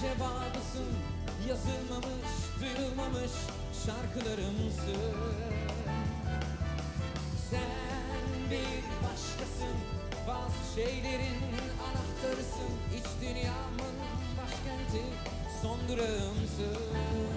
cevabısın. Yazılmamış, duyulmamış şarkılarımsın Sen bir başkasın Bazı şeylerin anahtarısın. İç dünyamın başkenti Son durağımsın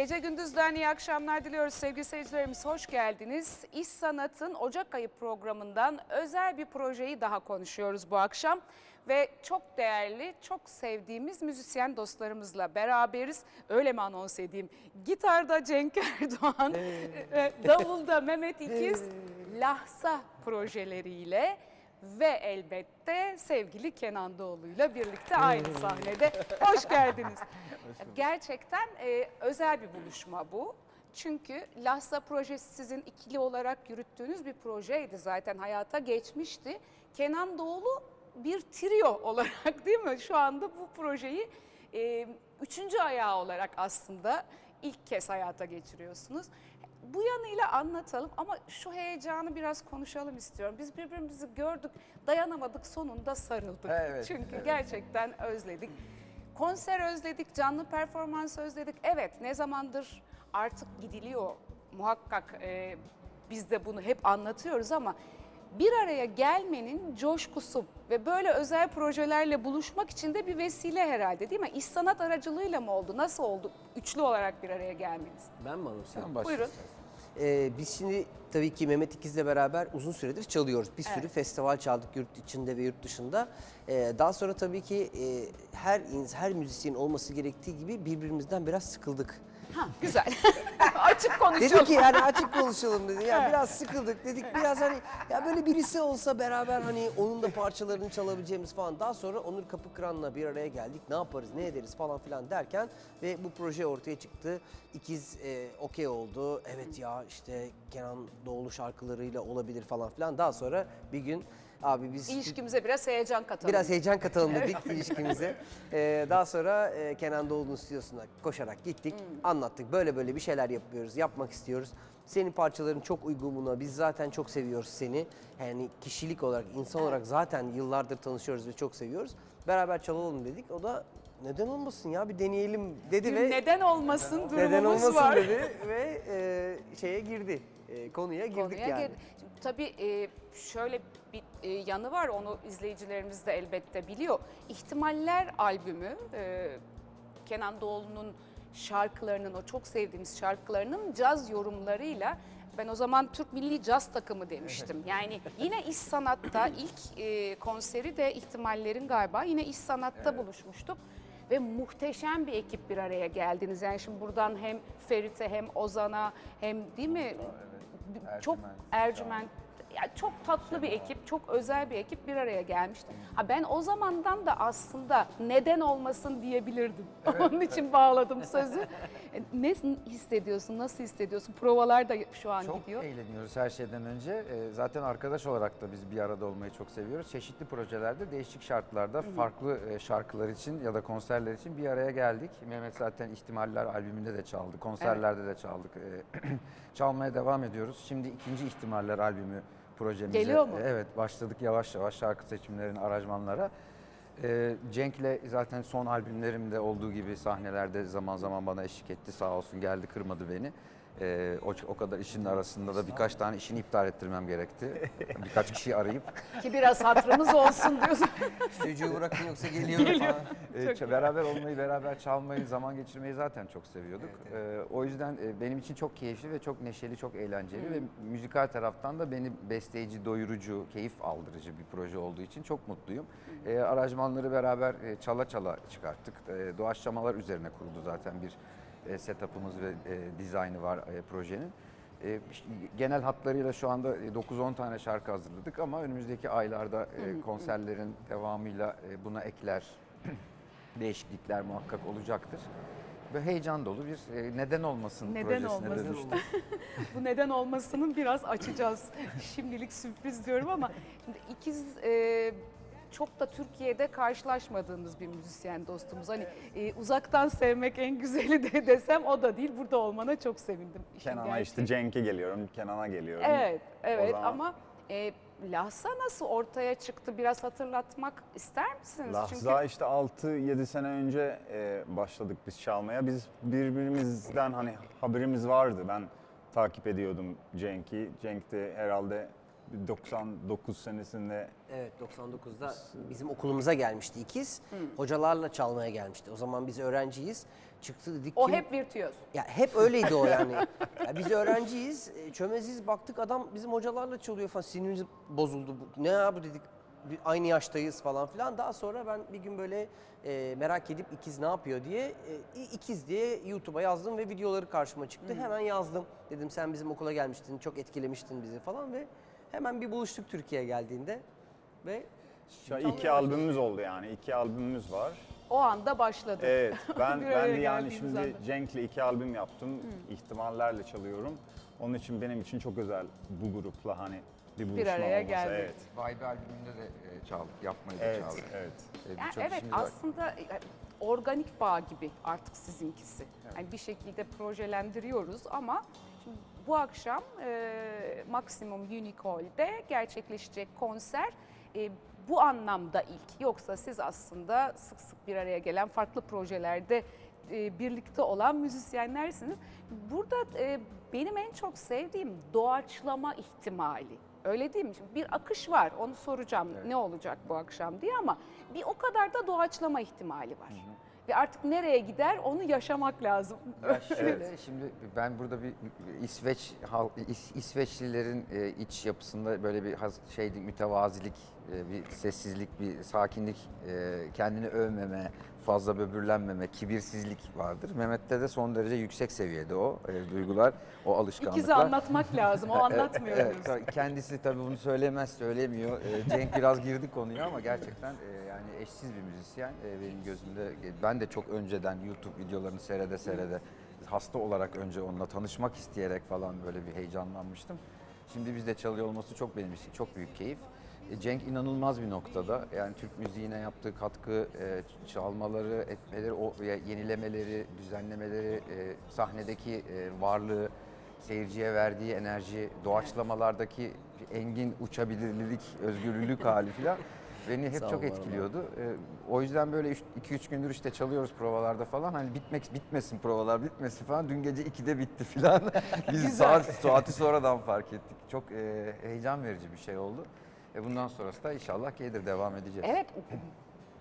Gece Gündüz'den iyi akşamlar diliyoruz sevgili seyircilerimiz. Hoş geldiniz. İş Sanat'ın Ocak ayı programından özel bir projeyi daha konuşuyoruz bu akşam. Ve çok değerli, çok sevdiğimiz müzisyen dostlarımızla beraberiz. Öyle mi anons edeyim? Gitarda Cenk Erdoğan, davulda Mehmet İkiz, Lahsa projeleriyle ve elbette sevgili Kenan Doğulu'yla birlikte aynı sahnede. Hoş geldiniz. Gerçekten e, özel bir buluşma bu. Çünkü Lhasa projesi sizin ikili olarak yürüttüğünüz bir projeydi zaten hayata geçmişti. Kenan Doğulu bir trio olarak değil mi? Şu anda bu projeyi e, üçüncü ayağı olarak aslında ilk kez hayata geçiriyorsunuz. Bu yanıyla anlatalım ama şu heyecanı biraz konuşalım istiyorum. Biz birbirimizi gördük, dayanamadık, sonunda sarıldık. Evet, Çünkü evet. gerçekten özledik. Konser özledik, canlı performans özledik. Evet, ne zamandır artık gidiliyor muhakkak e, biz de bunu hep anlatıyoruz ama bir araya gelmenin coşkusu ve böyle özel projelerle buluşmak için de bir vesile herhalde değil mi? İş sanat aracılığıyla mı oldu? Nasıl oldu üçlü olarak bir araya gelmeniz? Ben mi anımsayayım? Sen başla Buyurun. Ee, biz şimdi tabii ki Mehmet İkiz'le beraber uzun süredir çalıyoruz. Bir sürü Evet. festival çaldık yurt içinde ve yurt dışında. Ee, daha sonra tabii ki e, her ins- her müzisyenin olması gerektiği gibi birbirimizden biraz sıkıldık. Ha, güzel. Açık konuşalım. Dedik ki yani açık konuşalım dedi. Ya biraz sıkıldık dedik. Biraz hani ya böyle birisi olsa beraber hani onun da parçalarını çalabileceğimiz falan. Daha sonra Onur Kapıkıran'la bir araya geldik. Ne yaparız, ne ederiz falan filan derken ve bu proje ortaya çıktı. İkiz e, okey oldu. Evet ya işte Kenan Doğulu şarkılarıyla olabilir falan filan. Daha sonra bir gün abi biz İlişkimize biraz heyecan katalım. Biraz heyecan katalım dedik ilişkimize. Ee, daha sonra e, Kenan Doğulu'nun stüdyosuna koşarak gittik. Anlattık. Böyle böyle bir şeyler yapıyoruz, yapmak istiyoruz. Senin parçaların çok uygun buna. Biz zaten çok seviyoruz seni. Yani kişilik olarak, insan olarak zaten yıllardır tanışıyoruz ve çok seviyoruz. Beraber çalalım dedik. O da neden olmasın ya bir deneyelim dedi ve neden olmasın durumumuz neden olmasın var. dedi ve e, şeye girdi. E, konuya girdik Konuya yani. gir- Şimdi tabii e, şöyle bir e, yanı var onu izleyicilerimiz de elbette biliyor. İhtimaller albümü e, Kenan Doğulu'nun şarkılarının o çok sevdiğimiz şarkılarının caz yorumlarıyla ben o zaman Türk Milli Caz Takımı demiştim. Yani yine iş sanatta ilk e, konseri de ihtimallerin galiba yine iş sanatta buluşmuştuk. Ve muhteşem bir ekip bir araya geldiniz. Yani şimdi buradan hem Ferit'e hem Ozan'a hem değil mi? Çok Ercüment, Ercüment ya çok tatlı bir ekip, çok özel bir ekip bir araya gelmişti. Ha ben o zamandan da aslında neden olmasın diyebilirdim. Onun için bağladım sözü. E, ne hissediyorsun, nasıl hissediyorsun? Provalar da şu an Çok gidiyor. eğleniyoruz her şeyden önce. Ee, Zaten arkadaş olarak da biz bir arada olmayı çok seviyoruz. Çeşitli projelerde, değişik şartlarda, farklı e, şarkılar için ya da konserler için bir araya geldik. Mehmet zaten İhtimaller albümünde de çaldı, konserlerde de çaldık. Çalmaya devam ediyoruz. Şimdi ikinci İhtimaller albümü projemize. Geliyor mu? Evet, başladık yavaş yavaş şarkı seçimlerin aranjmanlara. Ee, Cenk'le zaten son albümlerimde olduğu gibi sahnelerde zaman zaman bana eşlik etti. Sağ olsun geldi kırmadı beni. Ee, o, o kadar işin arasında da birkaç tane işini iptal ettirmem gerekti. Birkaç kişiyi arayıp Ki biraz hatırımız olsun diyorsun. Çocuğu bırakın yoksa geliyorum falan. e, ç- beraber olmayı, beraber çalmayı, zaman geçirmeyi zaten çok seviyorduk. Ee, o yüzden e, benim için çok keyifli ve çok neşeli, çok eğlenceli ve müzikal taraftan da beni besleyici, doyurucu, keyif aldırıcı bir proje olduğu için çok mutluyum. E, aranjmanları beraber e, çala çala çıkarttık. E, doğaçlamalar üzerine kuruldu zaten bir e, setup'ımız ve e, dizaynı var e, projenin. E, genel hatlarıyla şu anda e, 9-10 tane şarkı hazırladık ama önümüzdeki aylarda e, konserlerin devamıyla e, buna ekler, değişiklikler muhakkak olacaktır. Böyle heyecan dolu bir e, neden olmasın Neden projesine olmasın? dönüştü. Bu neden olmasının biraz açacağız. Şimdilik sürpriz diyorum ama şimdi ikiz e, çok da Türkiye'de karşılaşmadığımız bir müzisyen dostumuz. Hani e, uzaktan sevmek en güzeli de desem o da değil. Burada olmana çok sevindim. Kenan'a işte Cenk'e geliyorum, Kenan'a geliyorum. Evet, evet zaman- ama e, Lahsa nasıl ortaya çıktı? Biraz hatırlatmak ister misiniz? Lahza işte 6-7 sene önce e, başladık biz çalmaya. Biz birbirimizden hani haberimiz vardı. Ben takip ediyordum Cenk'i. Cenk de herhalde 99 senesinde Evet 99'da bizim okulumuza gelmişti ikiz. Hocalarla çalmaya gelmişti. O zaman biz öğrenciyiz. Çıktı dedik o hep virtüöz. Ya hep öyleydi o yani. ya biz öğrenciyiz, e, çömeziz. Baktık adam bizim hocalarla çalıyor falan. Sinirimiz bozuldu. Bu- Ne ya bu dedik. Bir- Aynı yaştayız falan filan. Daha sonra ben bir gün böyle e, merak edip ikiz ne yapıyor diye e, ikiz diye YouTube'a yazdım ve videoları karşıma çıktı. Hemen yazdım. Dedim sen bizim okula gelmiştin, çok etkilemiştin bizi falan ve hemen bir buluştuk Türkiye'ye geldiğinde ve Şu an iki albümümüz oldu yani. iki albümümüz var. O anda başladı. Evet ben Bir ben araya de yani geldiğimiz şimdi anda. Cenk'le iki albüm yaptım. ihtimallerle çalıyorum. Onun için benim için çok özel bu grupla hani bir buluşma araya olması. geldi. Evet. Vibe albümünde de e, çaldık, yapmayı da Evet, çaldık. evet. E, Yani birçok evet işimiz var. aslında e, organik bağ gibi artık sizinkisi. Yani bir şekilde projelendiriyoruz ama bu akşam e, Maximum Unique Hall'de gerçekleşecek konser e, bu anlamda ilk. Yoksa siz aslında sık sık bir araya gelen farklı projelerde e, birlikte olan müzisyenlersiniz. Burada e, benim en çok sevdiğim doğaçlama ihtimali. Öyle değil mi? Şimdi bir akış var. Onu soracağım ne olacak bu akşam diye ama bir o kadar da doğaçlama ihtimali var. Ve artık nereye gider onu yaşamak lazım. Ya şöyle şimdi ben burada bir İsveç İs- İsveçlilerin e, iç yapısında böyle bir şeydi mütevazilik, bir sessizlik, bir sakinlik, e, kendini övmeme, fazla böbürlenmeme, kibirsizlik vardır. Mehmet'te de son derece yüksek seviyede o e, duygular, o alışkanlıklar. İkizi anlatmak lazım. O anlatmıyor Evet, diyorsun. tabii kendisi tabii bunu söylemez, söylemiyor. Cenk biraz girdi konuya ama gerçekten e, yani eşsiz bir müzisyen e, benim gözümde. E, Ben de çok önceden YouTube videolarını seyrede seyrede hasta olarak önce onunla tanışmak isteyerek falan böyle bir heyecanlanmıştım. Şimdi bizde çalıyor olması çok benim için çok büyük keyif. E, Cenk inanılmaz bir noktada. Yani Türk müziğine yaptığı katkı, e, çalmaları, etmeleri, o yenilemeleri, düzenlemeleri, e, sahnedeki varlığı, seyirciye verdiği enerji, doğaçlamalardaki engin uçabilirlik, özgürlülük hali filan beni hep çok etkiliyordu. O yüzden böyle 2-3 gündür işte çalıyoruz provalarda falan. Hani bitmek bitmesin provalar, bitmesin falan. Dün gece 2'de bitti filan. Biz saat saati sonradan fark ettik. Çok heyecan verici bir şey oldu. E bundan sonrası da inşallah gelir devam edeceğiz. Evet,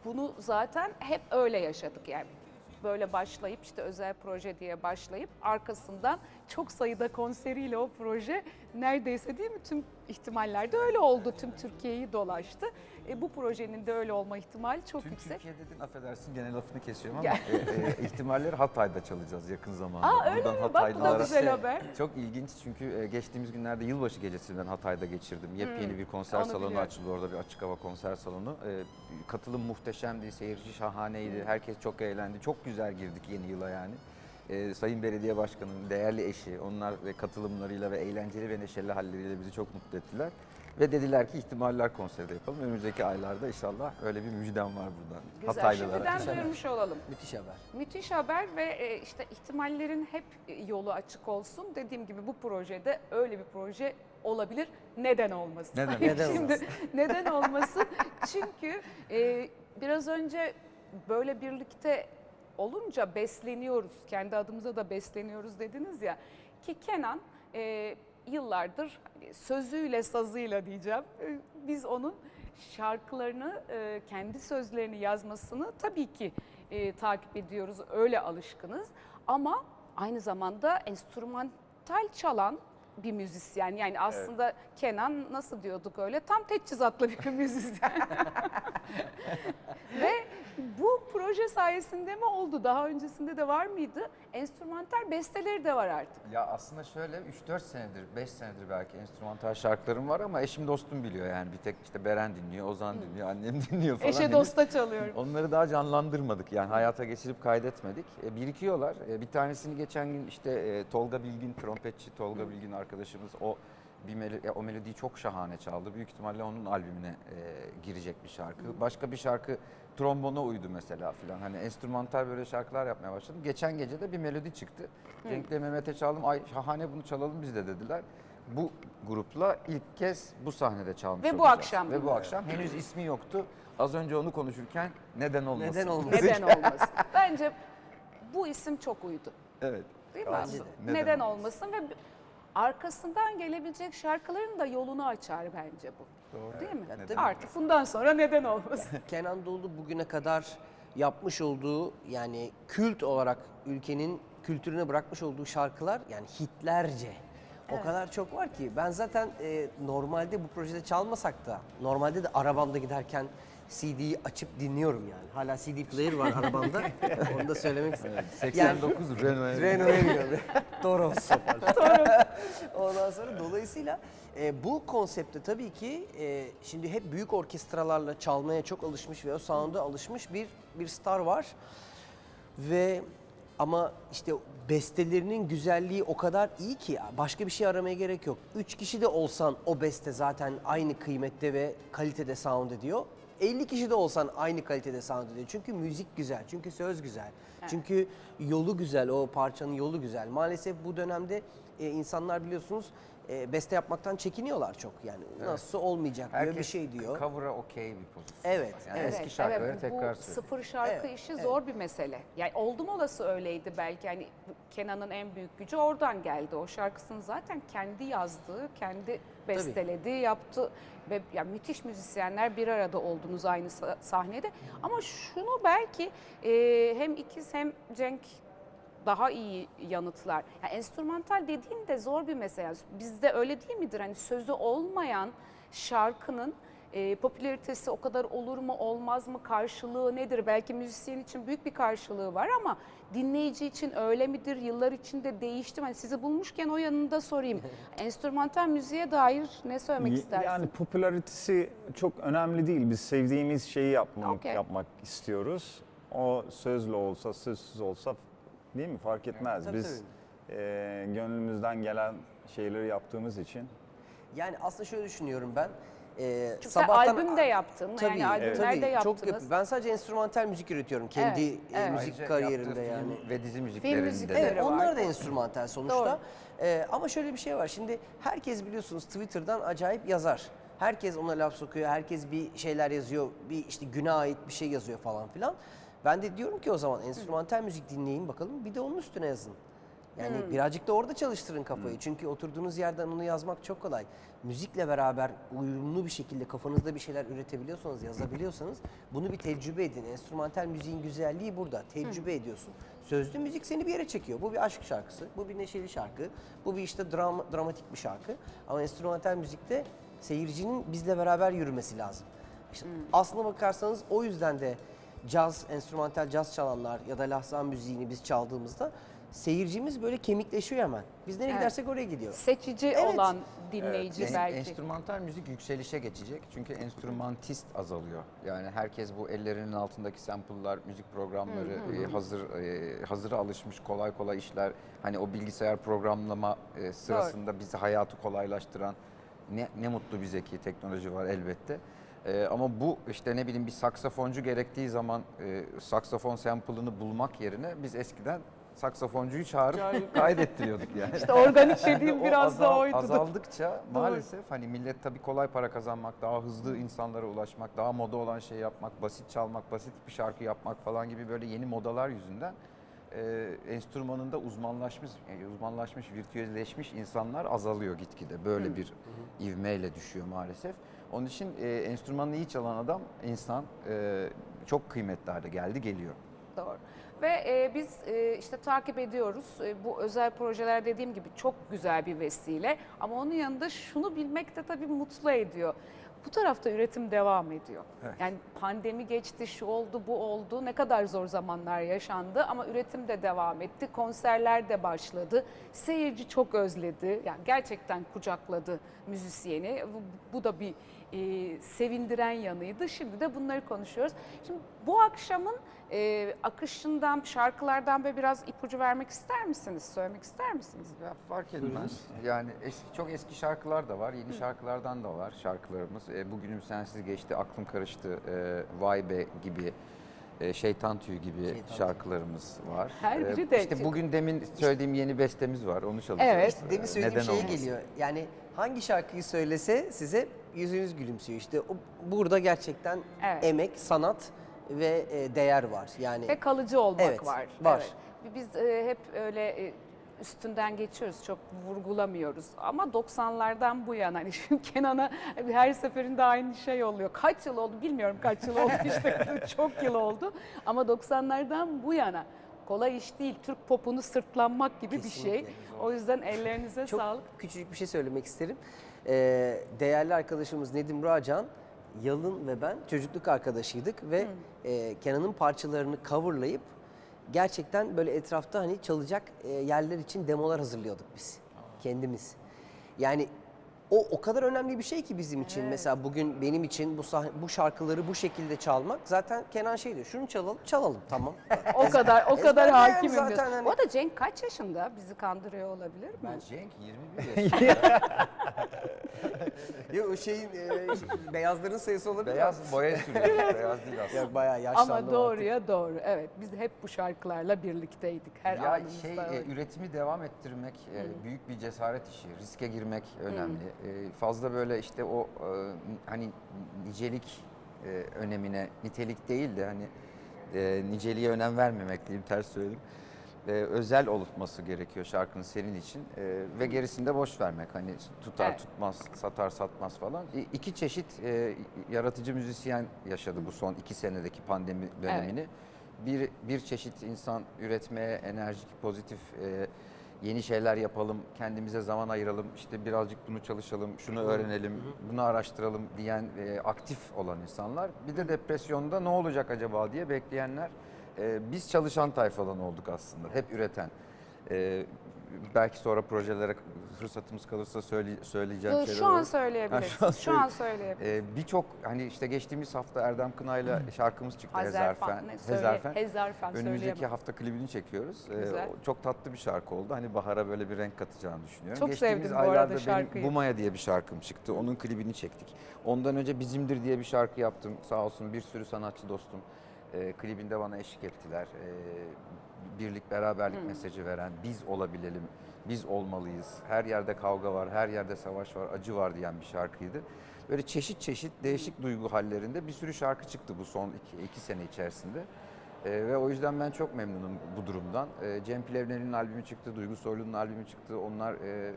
bunu zaten hep öyle yaşadık yani. Böyle başlayıp işte özel proje diye başlayıp arkasından çok sayıda konseriyle o proje neredeyse değil mi tüm ihtimallerde öyle oldu. Tüm Türkiye'yi dolaştı. E, bu projenin de öyle olma ihtimali çok Tüm yüksek. Türkiye dedin affedersin gene lafını kesiyorum ama e, e, ihtimalleri Hatay'da çalacağız yakın zamanda. Aa öyle mi? Bak bu da güzel haber. Çok ilginç çünkü e, geçtiğimiz günlerde yılbaşı gecesini ben Hatay'da geçirdim. Yepyeni bir konser onu salonu biliyorum. açıldı orada bir açık hava konser salonu. E, katılım muhteşemdi, seyirci şahaneydi. Herkes çok eğlendi. Çok güzel girdik yeni yıla yani. E, Sayın Belediye Başkanı'nın değerli eşi, onlar ve katılımlarıyla ve eğlenceli ve neşeli halleriyle bizi çok mutlu ettiler. Ve dediler ki ihtimaller konseri de yapalım. Önümüzdeki aylarda inşallah öyle bir müjdem var buradan. Güzel. Hataylılara. Şimdiden duyurmuş olalım. müthiş haber. Müthiş haber ve e, işte ihtimallerin hep yolu açık olsun. Dediğim gibi bu projede öyle bir proje olabilir. Neden olmasın? Neden? Neden Şimdi neden olmasın? Çünkü e, biraz önce böyle birlikte olunca besleniyoruz. Kendi adımıza da besleniyoruz dediniz ya. Ki Kenan e, yıllardır hani sözüyle sazıyla diyeceğim. e, biz onun şarkılarını, e, kendi sözlerini yazmasını tabii ki e, takip ediyoruz. Öyle alışkınız. Ama aynı zamanda enstrümantal çalan bir müzisyen. Yani aslında Kenan nasıl diyorduk öyle tam teçhizatlı bir müzisyen. Ve bu proje sayesinde mi oldu? Daha öncesinde de var mıydı? Enstrümantal besteleri de var artık. Ya aslında şöyle 3-4 senedir, 5 senedir belki enstrümantal şarkılarım var ama eşim dostum biliyor yani. Bir tek işte Beren dinliyor, Ozan dinliyor, annem dinliyor falan. Eşe Henüz dosta çalıyorum. Onları daha canlandırmadık yani hayata geçirip kaydetmedik. E, birikiyorlar. E, bir tanesini geçen gün işte e, Tolga Bilgin, trompetçi Tolga Bilgin arkadaşımız o bir e, o melodiyi çok şahane çaldı. Büyük ihtimalle onun albümüne e, girecek bir şarkı. Başka bir şarkı trombona uydu mesela filan. Hani enstrümantal böyle şarkılar yapmaya başladım. Geçen gece de bir melodi çıktı. Cenk'le Mehmet'e çaldım. Ay şahane bunu çalalım biz de dediler. Bu grupla ilk kez bu sahnede çalmış Ve bu olacağız. akşam. Ve bu akşam henüz ismi yoktu. Az önce onu konuşurken neden olmasın? Neden olmasın? Neden olmasın? Bence bu isim çok uydu. Evet. Değil mi? Neden, Neden olmasın ve arkasından gelebilecek şarkıların da yolunu açar bence bu. Doğru. Değil mi? Ya tabii. Artık bundan sonra neden olmasın? Kenan Doğulu bugüne kadar yapmış olduğu yani kült olarak ülkenin kültürüne bırakmış olduğu şarkılar yani hitlerce. O kadar çok var ki ben zaten e, normalde bu projede çalmasak da normalde de arabamda giderken CD'yi açıp dinliyorum yani. Hala CD player var arabamda. Onu da söylemek istedim. 89 Renault. Renault'a gidiyorum. Toros. Ondan sonra dolayısıyla e, bu konsepte tabii ki e, şimdi hep büyük orkestralarla çalmaya çok alışmış ve o sound'a alışmış bir bir star var. Ve ama işte bestelerinin güzelliği o kadar iyi ki başka bir şey aramaya gerek yok. Üç kişi de olsan o beste zaten aynı kıymette ve kalitede sound ediyor. 50 kişi de olsan aynı kalitede sound ediyor. Çünkü müzik güzel, çünkü söz güzel. Çünkü yolu güzel, o parçanın yolu güzel. Maalesef bu dönemde e, insanlar biliyorsunuz e, beste yapmaktan çekiniyorlar çok. Yani nasıl olmayacak diyor, bir şey diyor. Cover'a okey bir pozisyon. Evet, Yani evet. eski şarkıları evet, tekrar bu söylüyor. sıfır şarkı Evet, işi evet. zor bir mesele. Yani oldum olası öyleydi belki. Yani bu Kenan'ın en büyük gücü oradan geldi. O şarkısını zaten kendi yazdığı, kendi bestelediği, yaptı ve ya müthiş müzisyenler bir arada oldunuz aynı sa- sahnede. Ama şunu belki e, hem ikiz hem Cenk daha iyi yanıtlar. Yani enstrümantal dediğin de zor bir mesele. Yani Bizde öyle değil midir? Hani sözü olmayan şarkının e, popülaritesi o kadar olur mu olmaz mı karşılığı nedir? Belki müzisyen için büyük bir karşılığı var ama dinleyici için öyle midir? Yıllar içinde değişti mi? Hani sizi bulmuşken o yanında sorayım. Enstrümantal müziğe dair ne söylemek istersin? Yani popülaritesi çok önemli değil. Biz sevdiğimiz şeyi yapmak, Okey. yapmak istiyoruz. O sözlü olsa, sözsüz olsa değil mi fark etmez. Tabii, Biz e, gönlümüzden gelen şeyleri yaptığımız için Yani aslında şöyle düşünüyorum ben. E, Çünkü sen albüm de yaptın. yani albümler de yaptınız. Çok yapı- Ben sadece enstrümantal müzik üretiyorum kendi Evet, e, evet. müzik Ayrıca kariyerimde yaptığı yani. film ve dizi müziklerinde müzikleri de. Evet var. onlar da enstrümantal sonuçta. Ee, ama şöyle bir şey var. Şimdi herkes biliyorsunuz Twitter'dan acayip yazar. Herkes ona laf sokuyor. Herkes bir şeyler yazıyor. Bir işte güne ait bir şey yazıyor falan filan. Ben de diyorum ki o zaman enstrümantal müzik dinleyin bakalım. Bir de onun üstüne yazın. Yani birazcık da orada çalıştırın kafayı. Çünkü oturduğunuz yerden onu yazmak çok kolay. Müzikle beraber uyumlu bir şekilde kafanızda bir şeyler üretebiliyorsanız, yazabiliyorsanız bunu bir tecrübe edin. Enstrümantal müziğin güzelliği burada. Tecrübe ediyorsun. Sözlü müzik seni bir yere çekiyor. Bu bir aşk şarkısı, bu bir neşeli şarkı, bu bir işte dram, dramatik bir şarkı. Ama enstrümantal müzikte seyircinin bizle beraber yürümesi lazım. İşte Aslına bakarsanız o yüzden de caz, enstrümantal caz çalanlar ya da lahza müziğini biz çaldığımızda seyircimiz böyle kemikleşiyor hemen. Biz nereye Evet. gidersek oraya gidiyor. Seçici Evet. olan dinleyici En- belki. Enstrümantal müzik yükselişe geçecek çünkü enstrümantist azalıyor. Yani herkes bu ellerinin altındaki sample'lar, müzik programları, e, hazır e, hazıra alışmış kolay kolay işler. Hani o bilgisayar programlama e, sırasında bizi hayatı kolaylaştıran ne, ne mutlu bize ki teknoloji var elbette. E, ama bu işte ne bileyim bir saksafoncu gerektiği zaman e, saksafon sample'ını bulmak yerine biz eskiden saksafoncuyu çağırıp kaydettiriyorduk yani. İşte organik dediğim biraz da azal- oydu. Azaldıkça maalesef hani millet tabii kolay para kazanmak, daha hızlı insanlara ulaşmak, daha moda olan şey yapmak, basit çalmak, basit bir şarkı yapmak falan gibi böyle yeni modalar yüzünden e, enstrümanında uzmanlaşmış, yani uzmanlaşmış, virtüözleşmiş insanlar azalıyor gitgide. Böyle bir ivmeyle düşüyor maalesef. Onun için e, enstrümanını iyi çalan adam, insan e, çok kıymetli hale geldi, geliyor. Doğru. Ve e, biz e, işte takip ediyoruz. E, bu özel projeler dediğim gibi çok güzel bir vesile. Ama onun yanında şunu bilmek de tabii mutlu ediyor. Bu tarafta üretim devam ediyor. Yani pandemi geçti, şu oldu, bu oldu. Ne kadar zor zamanlar yaşandı ama üretim de devam etti. Konserler de başladı. Seyirci çok özledi. Yani gerçekten kucakladı müzisyeni. Bu, bu da bir e, sevindiren yanıydı. Şimdi de bunları konuşuyoruz. Şimdi bu akşamın e, akışından, şarkılardan böyle biraz ipucu vermek ister misiniz? Söylemek ister misiniz? Ya fark etmez. Yani eski, çok eski şarkılar da var, yeni şarkılardan da var şarkılarımız. E, Bugünüm sensiz geçti, aklım karıştı, e, Vay be gibi, e, Şeytan Tüyü gibi Şeytan şarkılarımız var. Her E, biri de- İşte bugün demin söylediğim yeni bestemiz var, onu çalışıyoruz. Evet. İşte demin E, söylediğim neden şeye olmasın? geliyor. Yani hangi şarkıyı söylese size yüzünüz gülümsüyor. İşte o, burada gerçekten Evet. emek, sanat ve e, değer var. Yani Ve kalıcı olmak Evet, var. var. Evet. Biz e, hep öyle e, üstünden geçiyoruz, çok vurgulamıyoruz. Ama 90'lardan bu yana hani şimdi Kenan'a her seferinde aynı şey oluyor. Kaç yıl oldu bilmiyorum kaç yıl oldu işte çok yıl oldu. Ama 90'lardan bu yana kolay iş değil. Türk popunu sırtlanmak gibi bir şey. Kesinlikle. O yüzden ellerinize Çok sağlık. küçücük bir şey söylemek isterim. Ee, değerli arkadaşımız Nedim Racan, Yalın ve ben çocukluk arkadaşıydık ve e, Kenan'ın parçalarını coverlayıp gerçekten böyle etrafta hani çalacak e, yerler için demolar hazırlıyorduk biz kendimiz. Yani o o kadar önemli bir şey ki bizim için. Mesela bugün benim için bu sah- bu şarkıları bu şekilde çalmak zaten Kenan şey diyor. Şunu çalalım, çalalım tamam. O kadar o kadar ezberleyen hakimim zaten diyorsun. hani- O da Cenk kaç yaşında? Bizi kandırıyor olabilir mi? Ben Cenk 21 yaşında. Ya o şeyin e, beyazların sayısı olabilir? Beyaz boya sürüyor. Beyaz değil aslında. Ya bayağı yaşlandım Ama artık. doğruya doğru. Evet biz hep bu şarkılarla birlikteydik her ya anımızda. şey evet. e, üretimi devam ettirmek e, büyük bir cesaret işi. Riske girmek önemli. E, fazla böyle işte o e, hani nicelik e, önemine nitelik değil de hani e, niceliğe önem vermemek diyeyim ters söyledim. E, özel olması gerekiyor şarkının senin için E, ve gerisinde boş vermek hani tutar Evet. tutmaz satar satmaz falan. İ- iki çeşit e, yaratıcı müzisyen yaşadı bu son iki senedeki pandemi dönemini. Bir, bir çeşit insan üretmeye enerjik, pozitif, e, yeni şeyler yapalım, kendimize zaman ayıralım, işte birazcık bunu çalışalım, şunu öğrenelim, bunu araştıralım diyen e, aktif olan insanlar. Bir de depresyonda ne olacak acaba diye bekleyenler. E, biz çalışan tayfadan olduk aslında, hep üreten. E, belki sonra projelere fırsatımız kalırsa söyle, söyleyeceğim Yo, şeyler Şu an olur. söyleyebilirsiniz. Ha, şu an şu an söyleyebilirsiniz. Ee, Birçok hani işte geçtiğimiz hafta Erdem Kınay'la şarkımız çıktı. Hezarfen. Hezarfen. Hezarfen Önümüzdeki hafta klibini çekiyoruz. Ee, Güzel. çok tatlı bir şarkı oldu. Hani bahara böyle bir renk katacağını düşünüyorum. Çok Geçtiğimiz sevdim bu arada aylarda benim şarkıyı. Bumaya diye bir şarkım çıktı. Onun klibini çektik. Ondan önce Bizimdir diye bir şarkı yaptım. Sağ olsun bir sürü sanatçı dostum e, klibinde bana eşlik ettiler. E, birlik, beraberlik mesajı veren, biz olabilelim, biz olmalıyız. Her yerde kavga var, her yerde savaş var, acı var diyen bir şarkıydı. Böyle çeşit çeşit değişik duygu hallerinde bir sürü şarkı çıktı bu son iki, iki sene içerisinde. E, ve o yüzden ben çok memnunum bu durumdan. E, Cem Plevner'in albümü çıktı, Duygu Soylu'nun albümü çıktı. Onlar e,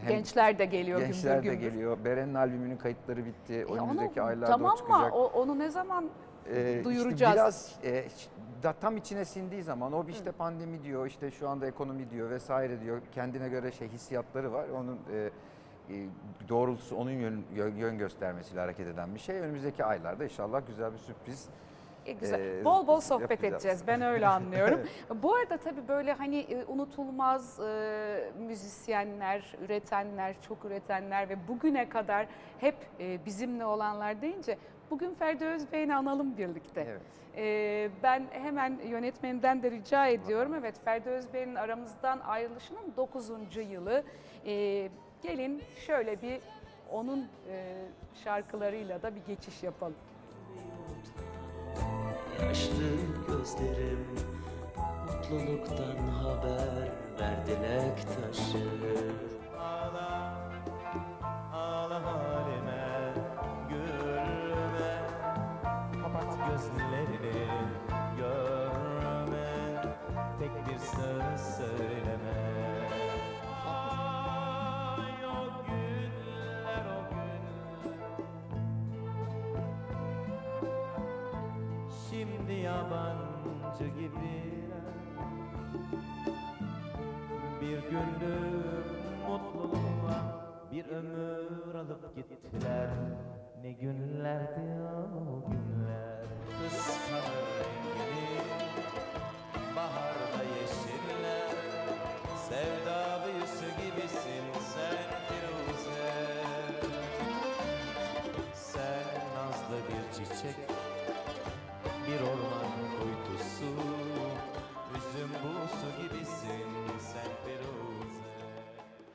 hem Gençler de geliyor gençler gümbür de gümbür. geliyor. Beren'in albümünün kayıtları bitti. E, Önümüzdeki aylarda tamam o çıkacak. mı? O, onu ne zaman İşte duyuracağız? biraz e, da tam içine sindiği zaman o işte pandemi diyor, işte şu anda ekonomi diyor vesaire diyor. Kendine göre şey hissiyatları var. Onun e, e, doğrultusu onun yön, yön, yön göstermesiyle hareket eden bir şey. Önümüzdeki aylarda inşallah güzel bir sürpriz. E, güzel. Ee, bol bol sohbet yapacağız. edeceğiz. Ben öyle anlıyorum. Bu arada tabii böyle hani e, unutulmaz e, müzisyenler, üretenler, çok üretenler ve bugüne kadar hep e, bizimle olanlar deyince bugün Ferdi Özbey'ini analım birlikte. Evet. E, ben hemen yönetmeninden de rica ediyorum. Evet Ferdi Özbey'in aramızdan ayrılışının 9. yılı. E, gelin şöyle bir onun e, şarkılarıyla da bir geçiş yapalım. Yaşlı gözlerim mutluluktan haber ver dilek gözlerini görme Tek bir söz söyleme. Ay o günler o günler. Şimdi yabancı gibiler Bir günlük mutluluğa Bir ömür alıp gittiler. Ne günlerdi o günler çiçek Bir orman kuytusu Üzüm buğusu gibisin sen Firuze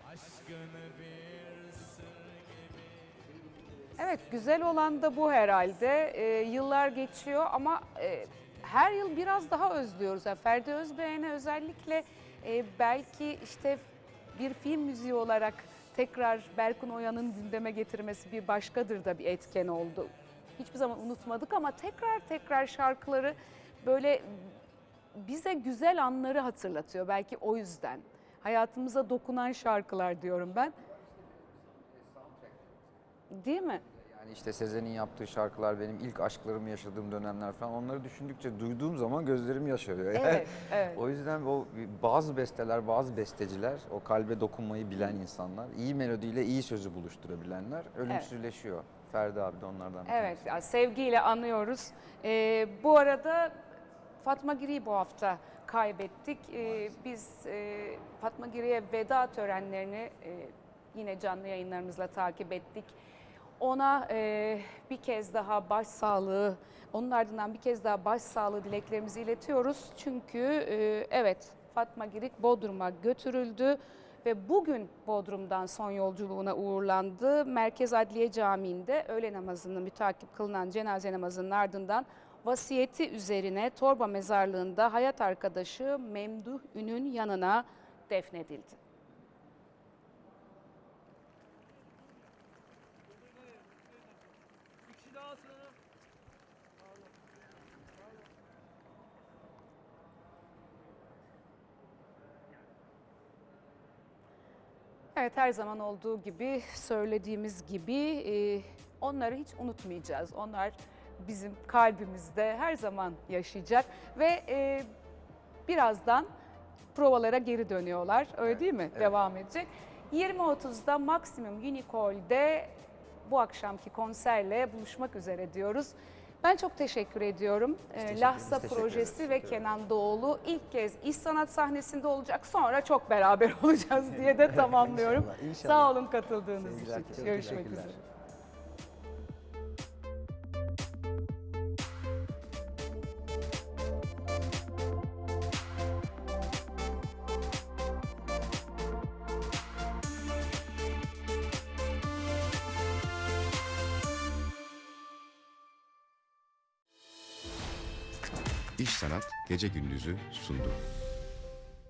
Aşkın bir sır gibi Evet güzel olan da bu herhalde. Ee, yıllar geçiyor ama e, her yıl biraz daha özlüyoruz. Yani Ferdi Özbeğen'e özellikle e, belki işte bir film müziği olarak tekrar Berkun Oya'nın gündeme getirmesi bir başkadır da bir etken oldu. Hiçbir zaman unutmadık ama tekrar tekrar şarkıları böyle bize güzel anları hatırlatıyor. Belki o yüzden. Hayatımıza dokunan şarkılar diyorum ben. Değil mi? Yani işte Sezen'in yaptığı şarkılar benim ilk aşklarımı yaşadığım dönemler falan onları düşündükçe duyduğum zaman gözlerim yaşarıyor. Yani Evet, evet. O yüzden o bazı besteler, bazı besteciler, o kalbe dokunmayı bilen insanlar, iyi melodiyle iyi sözü buluşturabilenler ölümsüzleşiyor. Ferdi abi de onlardan bir Evet, ya sevgiyle anıyoruz. Ee, bu arada Fatma Giri'yi bu hafta kaybettik. Ee, biz e, Fatma Giri'ye veda törenlerini e, yine canlı yayınlarımızla takip ettik. Ona e, bir kez daha başsağlığı, onun ardından bir kez daha başsağlığı dileklerimizi iletiyoruz. Çünkü e, evet Fatma Girik Bodrum'a götürüldü ve bugün Bodrum'dan son yolculuğuna uğurlandı. Merkez Adliye Camii'nde öğle namazını mütakip kılınan cenaze namazının ardından vasiyeti üzerine Torba Mezarlığı'nda hayat arkadaşı Memduh Ün'ün yanına defnedildi. Evet her zaman olduğu gibi söylediğimiz gibi e, onları hiç unutmayacağız. Onlar bizim kalbimizde her zaman yaşayacak ve e, birazdan provalara geri dönüyorlar. Öyle değil mi? Devam edecek. 20.30'da Maximum Unicol'de bu akşamki konserle buluşmak üzere diyoruz. Ben çok teşekkür ediyorum. Ee, Lahsa teşekkür projesi ve Kenan Doğulu ilk kez iş sanat sahnesinde olacak. Sonra çok beraber olacağız diye de tamamlıyorum. İnşallah, inşallah. Sağ olun katıldığınız Sevgiler, için. Görüşmek üzere. Gece Gündüz'ü sundu.